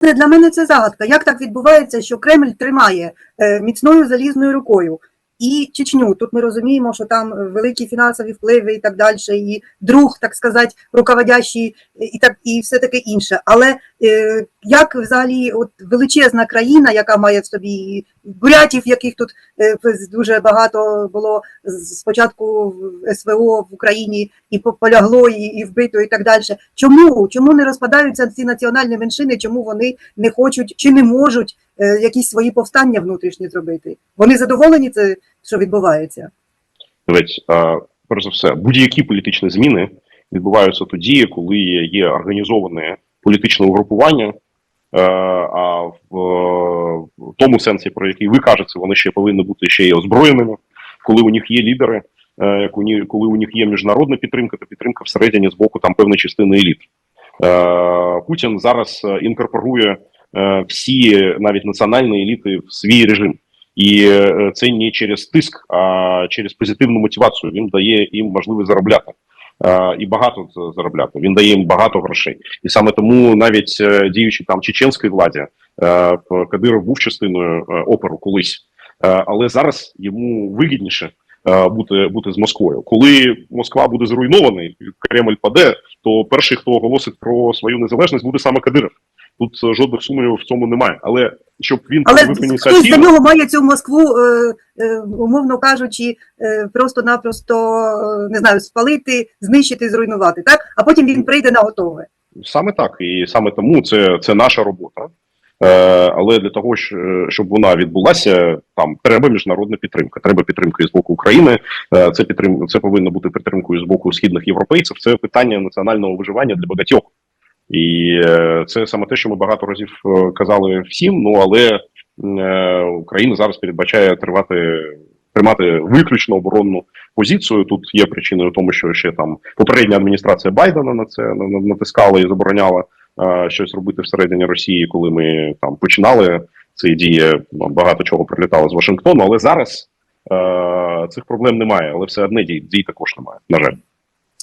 для мене це загадка. Як так відбувається, що Кремль тримає е, міцною залізною рукою і Чечню? Тут ми розуміємо, що там великі фінансові впливи і так далі, і друг, так сказати, руководящий е, і так і все таке інше. Але е, як взагалі от величезна країна, яка має в собі бурятів, яких тут е, дуже багато було спочатку в СВО в Україні і по- полягло, і, і вбито, і так далі. Чому? Чому не розпадаються ці національні меншини? Чому вони не хочуть чи не можуть якісь свої повстання внутрішні зробити? Вони задоволені це, що відбувається? Дивись, е, перш за все, будь-які політичні зміни відбуваються тоді, коли є організоване політичне угрупування. е, А в е, в тому сенсі, про який ви кажете, вони ще повинні бути ще й озброєними, коли у них є лідери, е, коли коли у них є міжнародна підтримка, та підтримка всередині з боку там певної частини еліт. Е, Путін зараз е, інкорпорує е, всі навіть національні еліти в свій режим. І е, це не через тиск, а через позитивну мотивацію. Він дає їм можливість заробляти е, і багато заробляти. Він дає їм багато грошей. І саме тому навіть е, діючи там чеченській владі, е, Кадиров був частиною е, оперу колись, Е, але зараз йому вигідніше. е, Бути бути з Москвою, коли Москва буде зруйнована, і Кремль паде, то перший, хто оголосить про свою незалежність, буде саме Кадиров. Тут е, жодних сумнівів в цьому немає. Але щоб він Але хтось за нього має цю Москву, е, е, умовно кажучи, е, просто-напросто е, не знаю, спалити, знищити, зруйнувати, так? А потім він прийде на готове. Саме так, і саме тому це, це наша робота. Е, але для того, щ- щоб вона відбулася, там треба міжнародна підтримка. Треба підтримка і з боку України. Е, це підтрим... це повинно бути підтримкою з боку східних європейців. Це питання національного виживання для багатьох. І е, це саме те, що ми багато разів е, казали всім. Ну але е, Україна зараз передбачає тривати тримати виключно оборонну позицію. Тут є причиною тому, що ще там попередня адміністрація Байдена на це на- на- натискала і забороняла е, щось робити всередині Росії, коли ми там починали ці дії. Багато чого прилітало з Вашингтону, але зараз е, цих проблем немає. Але все одне дій, дій також немає. На жаль.